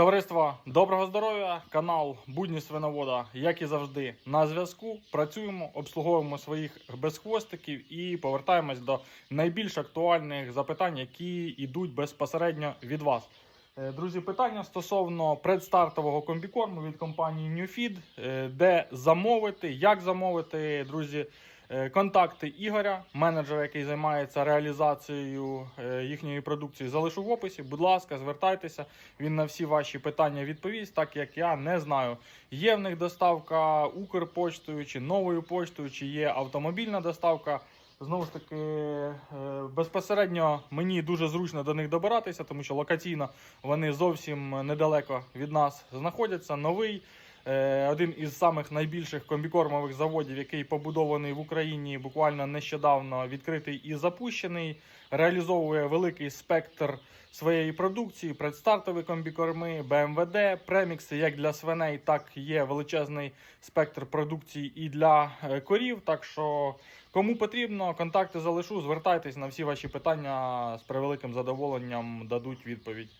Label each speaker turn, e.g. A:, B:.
A: Товариство, доброго здоров'я! Канал Будні Свиновода, як і завжди, на зв'язку. Працюємо, обслуговуємо своїх безхвостиків і повертаємось до найбільш актуальних запитань, які йдуть безпосередньо від вас. Е, Друзі, питання стосовно предстартового комбікорму від компанії NewFeed, е, де замовити, як замовити, друзі. Е, Контакти Ігоря, менеджера, який займається реалізацією е, їхньої продукції, залишу в описі. Будь ласка, звертайтеся. Він на всі ваші питання відповість, так як я не знаю. Є в них доставка Укрпочтою чи новою поштою, чи є автомобільна доставка. Знову ж таки, е, безпосередньо мені дуже зручно до них добиратися, тому що локаційно вони зовсім недалеко від нас знаходяться. Новий один із самих найбільших комбікормових заводів, який побудований в Україні, буквально нещодавно відкритий і запущений, реалізовує великий спектр своєї продукції, предстартові комбікорми, БМВД, премікси як для свиней, так є величезний спектр продукції і для е, корів. Так що, кому потрібно, контакти залишу, звертайтесь на всі ваші питання з превеликим задоволенням дадуть відповідь.